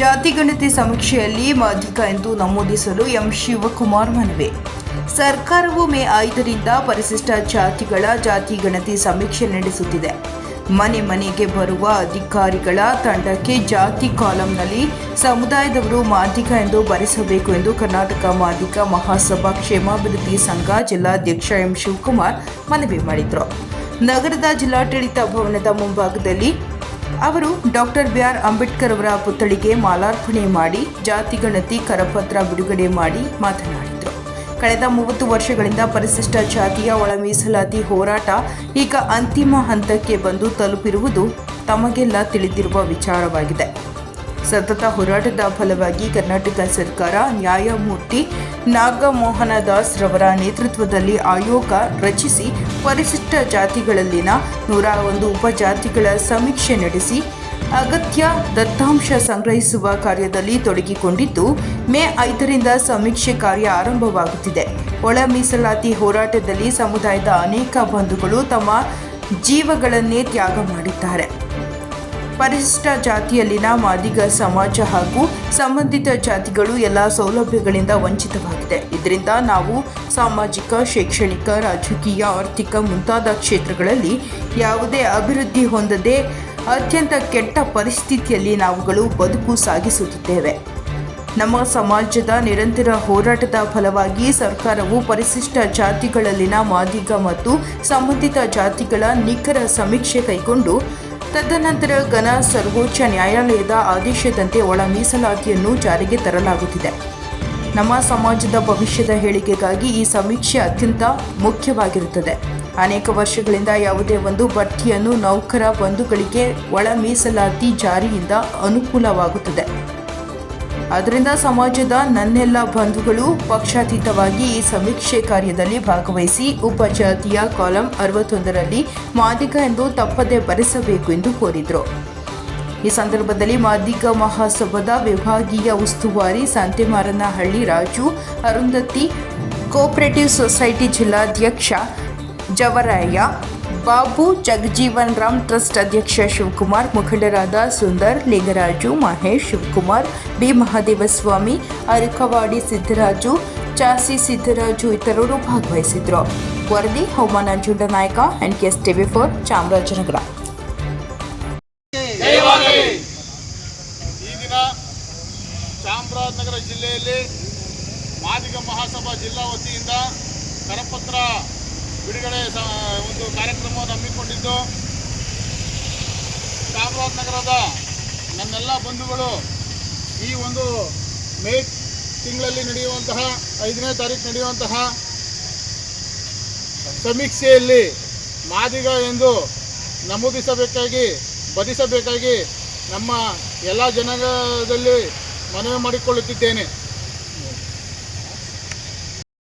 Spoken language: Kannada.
ಜಾತಿಗಣತಿ ಸಮೀಕ್ಷೆಯಲ್ಲಿ ಮಾಧಿಕ ಎಂದು ನಮೂದಿಸಲು ಎಂ ಶಿವಕುಮಾರ್ ಮನವಿ. ಸರ್ಕಾರವು ಮೇ ಐದರಿಂದ ಪರಿಶಿಷ್ಟ ಜಾತಿಗಳ ಜಾತಿ ಗಣತಿ ಸಮೀಕ್ಷೆ ನಡೆಸುತ್ತಿದೆ. ಮನೆ ಮನೆಗೆ ಬರುವ ಅಧಿಕಾರಿಗಳ ತಂಡಕ್ಕೆ ಜಾತಿ ಕಾಲಂನಲ್ಲಿ ಸಮುದಾಯದವರು ಮಾದಿಗ ಎಂದು ಬರೆಸಬೇಕು ಎಂದು ಕರ್ನಾಟಕ ಮಾದಿಗ ಮಹಾಸಭಾ ಕ್ಷೇಮಾಭಿವೃದ್ಧಿ ಸಂಘ ಜಿಲ್ಲಾಧ್ಯಕ್ಷ ಎಂ ಶಿವಕುಮಾರ್ ಮನವಿ ಮಾಡಿದರು. ನಗರದ ಜಿಲ್ಲಾಡಳಿತ ಭವನದ ಮುಂಭಾಗದಲ್ಲಿ ಅವರು ಡಾಕ್ಟರ್ ಬಿ ಆರ್ ಅಂಬೇಡ್ಕರ್ ಅವರ ಪುತ್ಥಳಿಗೆ ಮಾಲಾರ್ಪಣೆ ಮಾಡಿ, ಜಾತಿ ಗಣತಿ, ಕರಪತ್ರ ಬಿಡುಗಡೆ ಮಾಡಿ ಮಾತನಾಡಿದರು. ಕಳೆದ ಮೂವತ್ತು ವರ್ಷಗಳಿಂದ ಪರಿಶಿಷ್ಟ ಜಾತಿಯ ಒಳ ಮೀಸಲಾತಿ ಹೋರಾಟ ಈಗ ಅಂತಿಮ ಹಂತಕ್ಕೆ ಬಂದು ತಲುಪಿರುವುದು ತಮಗೆಲ್ಲ ತಿಳಿದಿರುವ ವಿಚಾರವಾಗಿದೆ. ಸತತ ಹೋರಾಟದ ಫಲವಾಗಿ ಕರ್ನಾಟಕ ಸರ್ಕಾರ ನ್ಯಾಯಮೂರ್ತಿ ನಾಗಮೋಹನ ದಾಸ್ ರವರ ನೇತೃತ್ವದಲ್ಲಿ ಆಯೋಗ ರಚಿಸಿ ಪರಿಶಿಷ್ಟ ಜಾತಿಗಳಲ್ಲಿನ ನೂರ ಒಂದು ಉಪಜಾತಿಗಳ ಸಮೀಕ್ಷೆ ನಡೆಸಿ ಅಗತ್ಯ ದತ್ತಾಂಶ ಸಂಗ್ರಹಿಸುವ ಕಾರ್ಯದಲ್ಲಿ ತೊಡಗಿಕೊಂಡಿದ್ದು, ಮೇ ಐದರಿಂದ ಸಮೀಕ್ಷೆ ಕಾರ್ಯ ಆರಂಭವಾಗುತ್ತಿದೆ. ಒಳ ಮೀಸಲಾತಿ ಹೋರಾಟದಲ್ಲಿ ಸಮುದಾಯದ ಅನೇಕ ಬಂಧುಗಳು ತಮ್ಮ ಜೀವಗಳನ್ನೇ ತ್ಯಾಗ ಮಾಡಿದ್ದಾರೆ. ಪರಿಶಿಷ್ಟ ಜಾತಿಯಲ್ಲಿನ ಮಾದಿಗ ಸಮಾಜ ಹಾಗೂ ಸಂಬಂಧಿತ ಜಾತಿಗಳು ಎಲ್ಲ ಸೌಲಭ್ಯಗಳಿಂದ ವಂಚಿತವಾಗಿದೆ. ಇದರಿಂದ ನಾವು ಸಾಮಾಜಿಕ, ಶೈಕ್ಷಣಿಕ, ರಾಜಕೀಯ, ಆರ್ಥಿಕ ಮುಂತಾದ ಕ್ಷೇತ್ರಗಳಲ್ಲಿ ಯಾವುದೇ ಅಭಿವೃದ್ಧಿ ಹೊಂದದೆ ಅತ್ಯಂತ ಕೆಟ್ಟ ಪರಿಸ್ಥಿತಿಯಲ್ಲಿ ನಾವುಗಳು ಬದುಕು ಸಾಗಿಸುತ್ತಿದ್ದೇವೆ. ನಮ್ಮ ಸಮಾಜದ ನಿರಂತರ ಹೋರಾಟದ ಫಲವಾಗಿ ಸರ್ಕಾರವು ಪರಿಶಿಷ್ಟ ಜಾತಿಗಳಲ್ಲಿನ ಮಾದಿಗ ಮತ್ತು ಸಂಬಂಧಿತ ಜಾತಿಗಳ ನಿಖರ ಸಮೀಕ್ಷೆ ಕೈಗೊಂಡು ತದನಂತರ ಘನ ಸರ್ವೋಚ್ಚ ನ್ಯಾಯಾಲಯದ ಆದೇಶದಂತೆ ಒಳ ಮೀಸಲಾತಿಯನ್ನು ಜಾರಿಗೆ ತರಲಾಗುತ್ತಿದೆ. ನಮ್ಮ ಸಮಾಜದ ಭವಿಷ್ಯದ ಹೇಳಿಕೆಗಾಗಿ ಈ ಸಮೀಕ್ಷೆ ಅತ್ಯಂತ ಮುಖ್ಯವಾಗಿರುತ್ತದೆ. ಅನೇಕ ವರ್ಷಗಳಿಂದ ಯಾವುದೇ ಒಂದು ಬಡ್ತಿಯನ್ನು ನೌಕರ ಬಂಧುಗಳಿಗೆ ಒಳ ಮೀಸಲಾತಿ ಜಾರಿಯಿಂದ ಅನುಕೂಲವಾಗುತ್ತದೆ. ಆದ್ದರಿಂದ ಸಮಾಜದ ನನ್ನೆಲ್ಲ ಬಂಧುಗಳು ಪಕ್ಷಾತೀತವಾಗಿ ಈ ಸಮೀಕ್ಷೆ ಕಾರ್ಯದಲ್ಲಿ ಭಾಗವಹಿಸಿ ಉಪಜಾತಿಯ ಕಾಲಂ ಅರವತ್ತೊಂದರಲ್ಲಿ ಮಾದಿಗ ಎಂದು ತಪ್ಪದೆ ಬರೆಸಬೇಕು ಎಂದು ಕೋರಿದರು. ಈ ಸಂದರ್ಭದಲ್ಲಿ ಮಾದಿಗ ಮಹಾಸಭಾದ ವಿಭಾಗೀಯ ಉಸ್ತುವಾರಿ ಸಂತೆಮಾರನಹಳ್ಳಿ ರಾಜು, ಅರುಂಧತಿ, ಕೋಆಪರೇಟಿವ್ ಸೊಸೈಟಿ ಜಿಲ್ಲಾಧ್ಯಕ್ಷ ಜವರಾಯ ಬಾಬು ಜಗಜೀವನ್ ರಾಮ್ ಟ್ರಸ್ಟ್ ಅಧ್ಯಕ್ಷ ಶಿವಕುಮಾರ್, ಮುಖಂಡರಾದ ಸುಂದರ್, ಲಿಂಗರಾಜು, ಮಹೇಶ್ ಶಿವಕುಮಾರ್, ಬಿ. ಮಹಾದೇವಸ್ವಾಮಿ, ಅರಕವಾಡಿ ಸಿದ್ದರಾಜು, ಚಾಸಿ ಸಿದ್ದರಾಜು ಇತರರು ಭಾಗವಹಿಸಿದ್ರು. ವರದಿ ಹವಾಮಾನ ನಾಯಕ N K S TV four, Chamarajanagar. Chamarajanagar ಜಿಲ್ಲೆಯಲ್ಲಿ ಮಾದಿಗ ಮಹಾಸಭಾ ಜಿಲ್ಲಾ ವತಿಯಿಂದ ಕರಪತ್ರ ಬಿಡುಗಡೆ ಒಂದು ಕಾರ್ಯಕ್ರಮವನ್ನು ಹಮ್ಮಿಕೊಂಡಿದ್ದು. ಚಾಮರಾಜನಗರದ ನನ್ನೆಲ್ಲ ಬಂಧುಗಳು ಈ ಒಂದು ಮೇ ತಿಂಗಳಲ್ಲಿ ನಡೆಯುವಂತಹ, ಐದನೇ ತಾರೀಕು ನಡೆಯುವಂತಹ ಸಮೀಕ್ಷೆಯಲ್ಲಿ ಮಾದಿಗ ಎಂದು ನಮೂದಿಸಬೇಕಾಗಿ, ಬದಿಸಬೇಕಾಗಿ ನಮ್ಮ ಎಲ್ಲ ಜನಗದಲ್ಲಿ ಮನವಿ ಮಾಡಿಕೊಳ್ಳುತ್ತಿದ್ದೇನೆ.